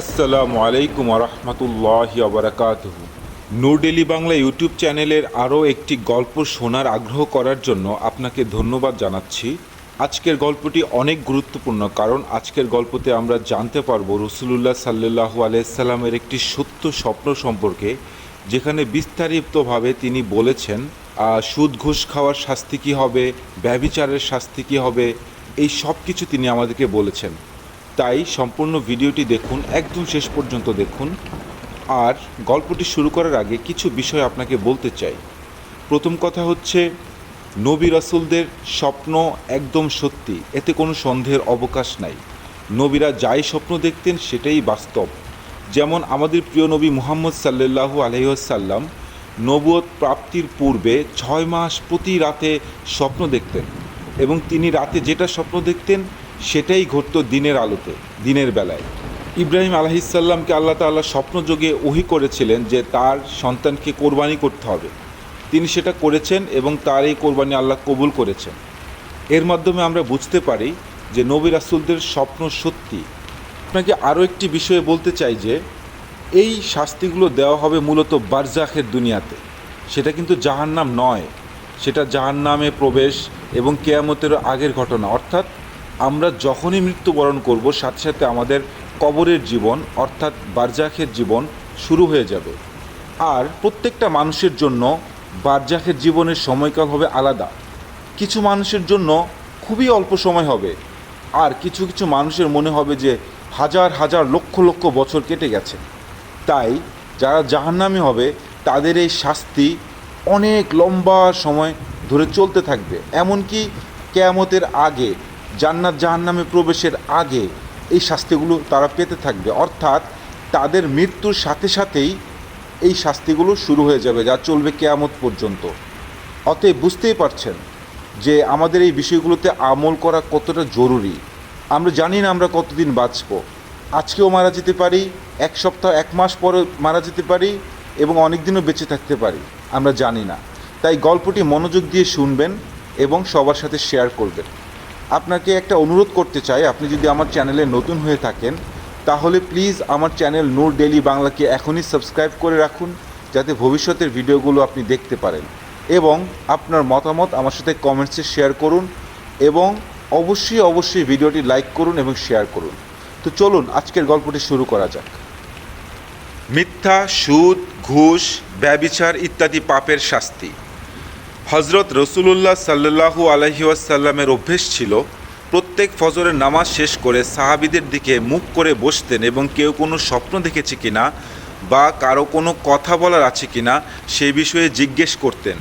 আসসালামু আলাইকুম রহমতুল্লাহ আবরাকাতহ নূর ডেলি বাংলা ইউটিউব চ্যানেলের আরও একটি গল্প শোনার আগ্রহ করার জন্য আপনাকে ধন্যবাদ জানাচ্ছি। আজকের গল্পটি অনেক গুরুত্বপূর্ণ কারণ আজকের গল্পতে আমরা জানতে পারব রসুলুল্লাহ সাল্লু আলাইসাল্লামের একটি সত্য স্বপ্ন সম্পর্কে, যেখানে বিস্তারিতভাবে তিনি বলেছেন সুদ ঘুষ খাওয়ার শাস্তি কী হবে, ব্যভিচারের শাস্তি কী হবে, এই সব কিছু তিনি আমাদেরকে বলেছেন। তাই সম্পূর্ণ ভিডিওটি দেখুন, একদম শেষ পর্যন্ত দেখুন। আর গল্পটি শুরু করার আগে কিছু বিষয় আপনাকে বলতে চাই। প্রথম কথা হচ্ছে, নবী রাসুলদের স্বপ্ন একদম সত্যি, এতে কোনো সন্দেহের অবকাশ নাই। নবীরা যাই স্বপ্ন দেখতেন সেটাই বাস্তব। যেমন আমাদের প্রিয় নবী মুহাম্মদ সাল্লাল্লাহু আলহিহাসাল্লাম নবুয়ত প্রাপ্তির পূর্বে ছয় মাস প্রতি রাতে স্বপ্ন দেখতেন এবং তিনি রাতে যেটা স্বপ্ন দেখতেন সেটাই ঘটত দিনের আলোতে, দিনের বেলায়। ইব্রাহিম আলহিসাল্লামকে আল্লাহ তাল্লাহ স্বপ্নযোগে ওহি করেছিলেন যে তার সন্তানকে কোরবানি করতে হবে। তিনি সেটা করেছেন এবং তার এই কোরবানি আল্লাহ কবুল করেছেন। এর মাধ্যমে আমরা বুঝতে পারি যে নবী রাসুলদের স্বপ্ন সত্যি। আপনাকে আরও একটি বিষয়ে বলতে চাই যে, এই শাস্তিগুলো দেওয়া হবে মূলত বারজাখের দুনিয়াতে। সেটা কিন্তু জাহান্নাম নয়। সেটা জাহান্নামে প্রবেশ এবং কেয়ামতের আগের ঘটনা। অর্থাৎ আমরা যখনই মৃত্যুবরণ করব, সাথে সাথে আমাদের কবরের জীবন, অর্থাৎ বারজাখের জীবন, শুরু হয়ে যাবে। আর প্রত্যেকটা মানুষের জন্য বারজাখের জীবনের সময়কাল হবে আলাদা। কিছু মানুষের জন্য খুবই অল্প সময় হবে। আর কিছু কিছু মানুষের মনে হবে যে হাজার হাজার, লক্ষ লক্ষ বছর কেটে গেছে। তাই যারা জাহান্নামী হবে, তাদের এই শাস্তি অনেক লম্বা সময় ধরে চলতে থাকবে। এমনকি কেয়ামতের আগে জান্নাত জাহান্নামে প্রবেশের আগে এই শাস্তিগুলো তারা পেতে থাকবে। অর্থাৎ তাদের মৃত্যুর সাথে সাথেই এই শাস্তিগুলো শুরু হয়ে যাবে, যা চলবে কেয়ামত পর্যন্ত। অতএব বুঝতেই পারছেন যে আমাদের এই বিষয়গুলোতে আমল করা কতটা জরুরি। আমরা জানি না আমরা কতদিন বাঁচব। আজকেও মারা যেতে পারি, এক সপ্তাহ, এক মাস পরে মারা যেতে পারি এবং অনেক দিনও বেঁচে থাকতে পারি, আমরা জানি না। তাই গল্পটি মনোযোগ দিয়ে শুনবেন এবং সবার সাথে শেয়ার করবেন। আপনাকে একটা অনুরোধ করতে চাই, আপনি যদি আমার চ্যানেলে নতুন হয়ে থাকেন, তাহলে প্লিজ আমার চ্যানেল নূর ডেলি বাংলাকে এখনই সাবস্ক্রাইব করে রাখুন, যাতে ভবিষ্যতের ভিডিওগুলো আপনি দেখতে পারেন। এবং আপনার মতামত আমার সাথে কমেন্টসে শেয়ার করুন এবং অবশ্যই অবশ্যই ভিডিওটি লাইক করুন এবং শেয়ার করুন। তো চলুন, আজকের গল্পটি শুরু করা যাক। মিথ্যা, সুদ, ঘুষ, ব্যবিচার ইত্যাদি পাপের শাস্তি। হজরত রসুলুল্লাহ সাল্লাহু আলহিউসাল্লামের অভ্যেস ছিল, প্রত্যেক ফজরের নামাজ শেষ করে সাহাবিদের দিকে মুখ করে বসতেন এবং কেউ কোনো স্বপ্ন দেখেছে কিনা বা কারও কোনো কথা বলার আছে কিনা সেই বিষয়ে জিজ্ঞেস করতেন।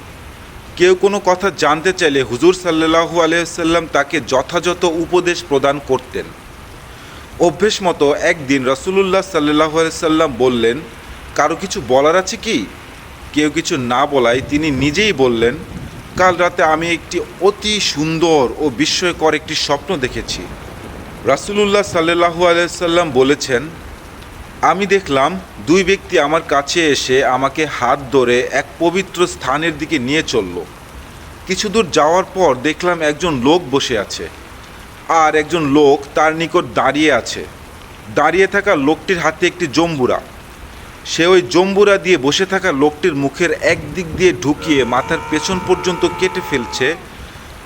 কেউ কোনো কথা জানতে চাইলে হুজুর সাল্লাহু আলহিহাল্লাম তাকে যথাযথ উপদেশ প্রদান করতেন। অভ্যেস মতো একদিন রসুলুল্লাহ সাল্লাহ সাল্লাম বললেন, কারও কিছু বলার আছে কি? কেউ কিছু না বলায় তিনি নিজেই বললেন, কাল রাতে আমি একটি অতি সুন্দর ও বিস্ময়কর একটি স্বপ্ন দেখেছি। রাসুলুল্লাহ সাল্লাহু আলাইসাল্লাম বলেছেন, আমি দেখলাম দুই ব্যক্তি আমার কাছে এসে আমাকে হাত ধরে এক পবিত্র স্থানের দিকে নিয়ে চলল। কিছু দূর যাওয়ার পর দেখলাম একজন লোক বসে আছে আর একজন লোক তার নিকট দাঁড়িয়ে আছে। দাঁড়িয়ে থাকা লোকটির হাতে একটি জম্বুরা। সে ওই জম্বুরা দিয়ে বসে থাকা লোকটির মুখের এক দিক দিয়ে ঢুকিয়ে মাথার পেছন পর্যন্ত কেটে ফেলছে,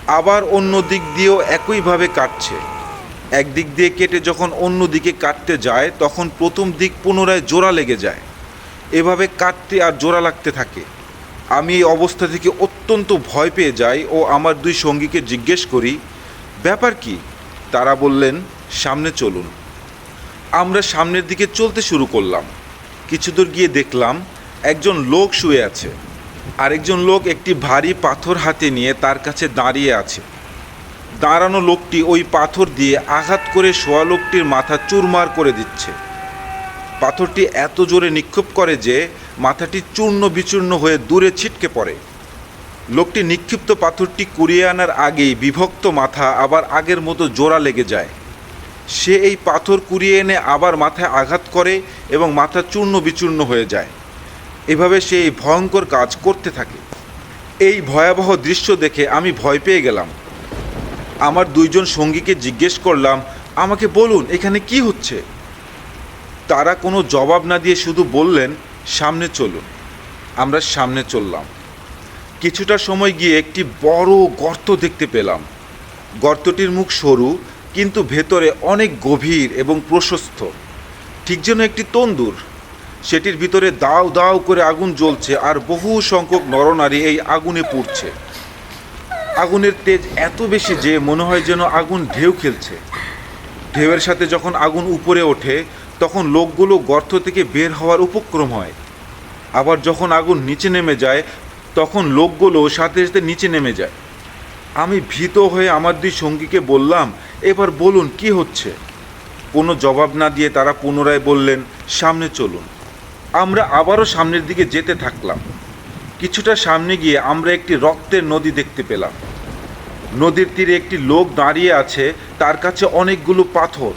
আবার অন্য দিক দিয়েও একইভাবে কাটছে। একদিক দিয়ে কেটে যখন অন্য দিকে কাটতে যায়, তখন প্রথম দিক পুনরায় জোড়া লেগে যায়। এভাবে কাটতে আর জোড়া লাগতে থাকে। আমি এই অবস্থা থেকে অত্যন্ত ভয় পেয়ে যাই ও আমার দুই সঙ্গীকে জিজ্ঞেস করি, ব্যাপার কি? তারা বললেন, সামনে চলুন। আমরা সামনের দিকে চলতে শুরু করলাম। কিছু দূর গিয়ে দেখলাম, একজন লোক শুয়ে আছে। আরেকজন লোক একটি ভারী পাথর হাতে নিয়ে তার কাছে দাঁড়িয়ে আছে। দাঁড়ানো লোকটি ওই পাথর দিয়ে আঘাত করে শোয়া লোকটির মাথা চুরমার করে দিচ্ছে। পাথরটি এত জোরে নিক্ষেপ করে যে মাথাটি চূর্ণ বিচূর্ণ হয়ে দূরে ছিটকে পড়ে। লোকটি নিক্ষিপ্ত পাথরটি কুড়িয়ে আনার আগেই বিভক্ত মাথা আবার আগের মতো জোড়া লেগে যায়। সে এই পাথর কুড়িয়ে এনে আবার মাথায় আঘাত করে এবং মাথা চূর্ণ বিচূর্ণ হয়ে যায়। এভাবে সে এই ভয়ঙ্কর কাজ করতে থাকে। এই ভয়াবহ দৃশ্য দেখে আমি ভয় পেয়ে গেলাম। আমার দুইজন সঙ্গীকে জিজ্ঞেস করলাম, আমাকে বলুন, এখানে কি হচ্ছে? তারা কোনো জবাব না দিয়ে শুধু বললেন, সামনে চলুন। আমরা সামনে চললাম। কিছুটা সময় গিয়ে একটি বড় গর্ত দেখতে পেলাম। গর্তটির মুখ সরু কিন্তু ভেতরে অনেক গভীর এবং প্রশস্ত। ঠিক যেন একটি তন্দুর। সেটির ভিতরে দাও দাও করে আগুন জ্বলছে আর বহু সংখ্যক নরনারী এই আগুনে পুড়ছে। আগুনের তেজ এত বেশি যে মনে হয় যেন আগুন ঢেউ খেলছে। ঢেউয়ের সাথে যখন আগুন উপরে ওঠে, তখন লোকগুলো গর্ত থেকে বের হওয়ার উপক্রম হয়। আবার যখন আগুন নিচে নেমে যায়, তখন লোকগুলো সাথে সাথে নিচে নেমে যায়। আমি ভীত হয়ে আমার দুই সঙ্গীকে বললাম এবার বলুন, কি হচ্ছে? কোনো জবাব না দিয়ে তারা পুনরায় বললেন, সামনে চলুন। আমরা আবারও সামনের দিকে যেতে থাকলাম। কিছুটা সামনে গিয়ে আমরা একটি রক্তের নদী দেখতে পেলাম। নদীর তীরে একটি লোক দাঁড়িয়ে আছে, তার কাছে অনেকগুলো পাথর।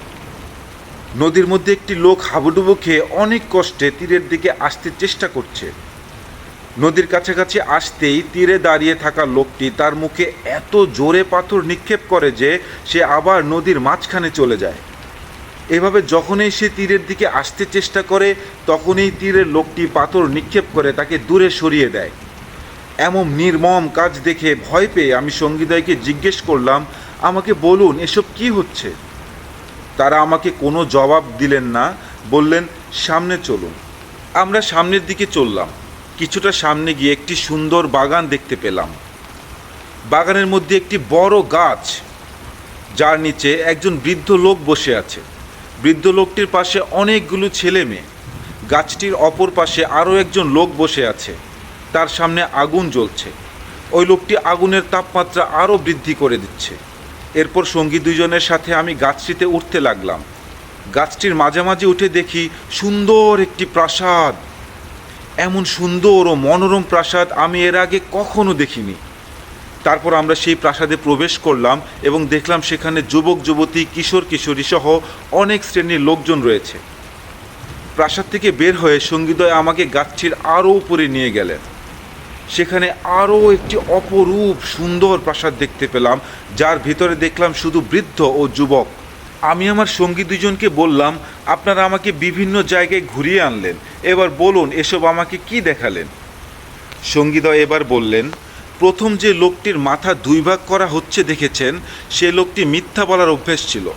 নদীর মধ্যে একটি লোক হাবুডুবু খেয়ে অনেক কষ্টে তীরের দিকে আসতে চেষ্টা করছে। নদীর কাছাকাছি আসতেই তীরে দাঁড়িয়ে থাকা লোকটি তার মুখে এত জোরে পাথর নিক্ষেপ করে যে সে আবার নদীর মাঝখানে চলে যায়। এভাবে যখনই সে তীরের দিকে আসতে চেষ্টা করে, তখনই তীরের লোকটি পাথর নিক্ষেপ করে তাকে দূরে সরিয়ে দেয়। এমন নির্মম কাজ দেখে ভয় পেয়ে আমি সঙ্গীদয়কে জিজ্ঞেস করলাম, আমাকে বলুন, এসব কি হচ্ছে? তারা আমাকে কোনো জবাব দিলেন না, বললেন, সামনে চলুন, আমরা সামনের দিকে চললাম। কিছুটা সামনে গিয়ে একটি সুন্দর বাগান দেখতে পেলাম। বাগানের মধ্যে একটি বড় গাছ, যার নিচে একজন বৃদ্ধ লোক বসে আছে। বৃদ্ধ লোকটির পাশে অনেকগুলো ছেলে মেয়ে। গাছটির অপর পাশে আরও একজন লোক বসে আছে। তার সামনে আগুন জ্বলছে। ওই লোকটি আগুনের তাপমাত্রা আরও বৃদ্ধি করে দিচ্ছে। এরপর সঙ্গী দুজনের সাথে আমি গাছটিতে উঠতে লাগলাম। গাছটির মাঝামাঝি উঠে দেখি সুন্দর একটি প্রাসাদ। এমন সুন্দর ও মনোরম প্রাসাদ আমি এর আগে কখনো দেখিনি। তারপর আমরা সেই প্রাসাদে প্রবেশ করলাম এবং দেখলাম সেখানে যুবক, যুবতী, কিশোর, কিশোরী সহ অনেক শ্রেণির লোকজন রয়েছে। প্রাসাদ থেকে বের হয়ে সঙ্গীদয় আমাকে গাছটির আরও উপরে নিয়ে গেলেন। সেখানে আরও একটি অপরূপ সুন্দর প্রাসাদ দেখতে পেলাম, যার ভিতরে দেখলাম শুধু বৃদ্ধ ও যুবক। আমি আমার সঙ্গী দুজনকে বললাম, আপনারা আমাকে বিভিন্ন জায়গায় ঘুরিয়ে আনলেন। এবার বলুন, এসব আমাকে কি দেখালেন? সঙ্গীদয় এবার বললেন, প্রথম যে লোকটির মাথা দুই ভাগ করা হচ্ছে দেখেছেন, সে লোকটি মিথ্যা বলার অভ্যেস ছিল।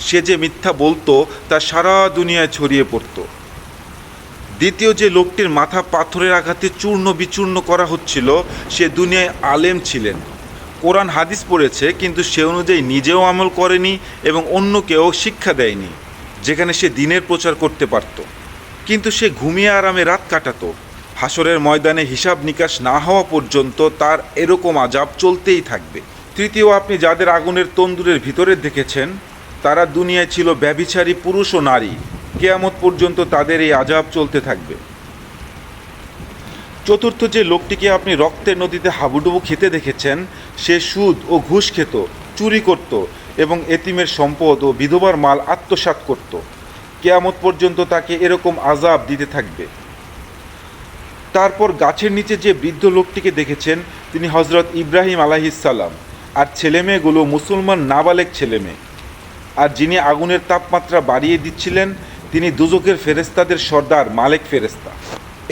সে যে মিথ্যা বলতো, তা সারা দুনিয়ায় ছড়িয়ে পড়তো। দ্বিতীয় যে লোকটির মাথা পাথরের আঘাতে চূর্ণ বিচূর্ণ করা হচ্ছিল, সে দুনিয়ায় আলেম ছিলেন। কোরআন হাদিস পড়েছে, কিন্তু সে অনুযায়ী নিজেও আমল করেনি এবং অন্যকেও শিক্ষা দেয়নি, যেখানে সে দিনের প্রচার করতে পারত। কিন্তু সে ঘুমিয়ে আরামে রাত কাটাতো। হাসরের ময়দানে হিসাব নিকাশ না হওয়া পর্যন্ত তার এরকম আজাব চলতেই থাকবে। তৃতীয়, আপনি যাদের আগুনের তন্দুরের ভিতরে দেখেছেন, তারা দুনিয়ায় ছিল ব্যভিচারী পুরুষ ও নারী। কেয়ামত পর্যন্ত তাদের এই আজাব চলতে থাকবে। চতুর্থ যে লোকটিকে আপনি রক্তের নদীতে হাবুডুবু খেতে দেখেছেন, সে সুদ ও ঘুষ খেত, চুরি করত এবং এতিমের সম্পদ ও বিধবার মাল আত্মসাৎ করত। কেয়ামত পর্যন্ত তাকে এরকম আজাব দিতে থাকবে। তারপর গাছের নিচে যে বৃদ্ধ লোকটিকে দেখেছেন, তিনি হজরত ইব্রাহিম আলাহিসাল্লাম আর ছেলেমেয়েগুলো মুসলমান নাবালেক ছেলেমেয়ে। আর যিনি আগুনের তাপমাত্রা বাড়িয়ে দিচ্ছিলেন, তিনি দুজকের ফেরেস্তাদের সর্দার, মালেক ফেরেস্তা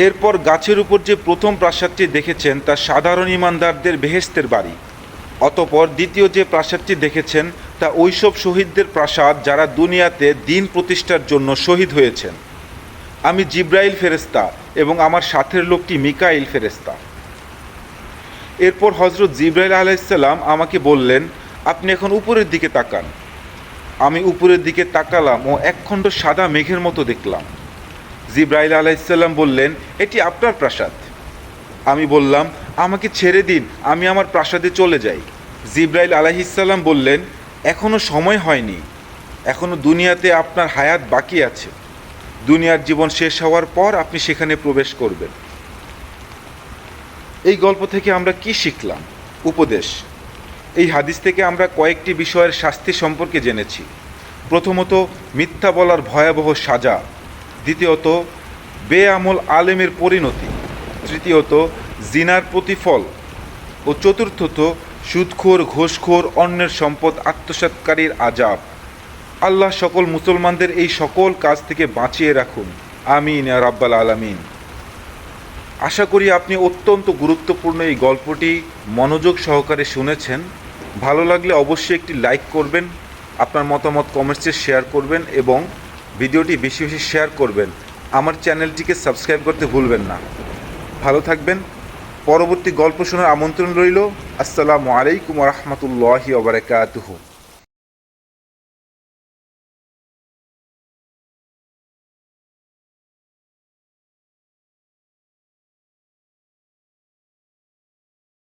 এরপর গাছের উপর যে প্রথম প্রাসাদটি দেখেছেন, তা সাধারণ ইমানদারদের বেহেস্তের বাড়ি। অতপর দ্বিতীয় যে প্রাসাদটি দেখেছেন, তা ওইসব শহীদদের প্রাসাদ যারা দুনিয়াতে দিন প্রতিষ্ঠার জন্য শহীদ হয়েছেন। আমি জিব্রাইল ফেরেস্তা এবং আমার সাথের লোকটি মিকাইল ফেরেস্তা এরপর হজরত জিব্রাইল আলাইসাল্লাম আমাকে বললেন, আপনি এখন উপরের দিকে তাকান। আমি উপরের দিকে তাকালাম ও একখণ্ড সাদা মেঘের মতো দেখলাম। জিব্রাইল আলাইসাল্লাম বললেন, এটি আপনার প্রাসাদ। আমি বললাম, আমাকে ছেড়ে দিন, আমি আমার প্রাসাদে চলে যাই। জিব্রাইল আলাইসাল্লাম বললেন এখনও সময় হয়নি। এখনও দুনিয়াতে আপনার হায়াত বাকি আছে। দুনিয়ার জীবন শেষ হওয়ার পর আপনি সেখানে প্রবেশ করবেন। এই গল্প থেকে আমরা কি শিখলাম? উপদেশ। এই হাদিস থেকে আমরা কয়েকটি বিষয়ের শাস্তি সম্পর্কে জেনেছি। প্রথমত, মিথ্যা বলার ভয়াবহ সাজা। দ্বিতীয়ত, বেআমল আলেমের পরিণতি। তৃতীয়ত, জিনার প্রতিফল। ও চতুর্থত, সুদখোর, ঘোষখোর, অন্যের সম্পদ আত্মসাৎকারীর আজাব আল্লাহ সকল মুসলমানদের এই সকল কাজ থেকে বাঁচিয়ে রাখুন। আমিন, ইয়া রাব্বাল আলামিন। আশা করি আপনি অত্যন্ত গুরুত্বপূর্ণ এই গল্পটি মনোযোগ সহকারে শুনেছেন। ভালো লাগলে অবশ্যই একটি লাইক করবেন, আপনার মতামত কমেন্টসে শেয়ার করবেন এবং ভিডিওটি বেশি বেশি শেয়ার করবেন। আমার চ্যানেলটিকে সাবস্ক্রাইব করতে ভুলবেন না। ভালো থাকবেন। পরবর্তী গল্প শোনার আমন্ত্রণ রইল। আসসালামু আলাইকুম রহমতুল্লাহি ওবরাকাতুহু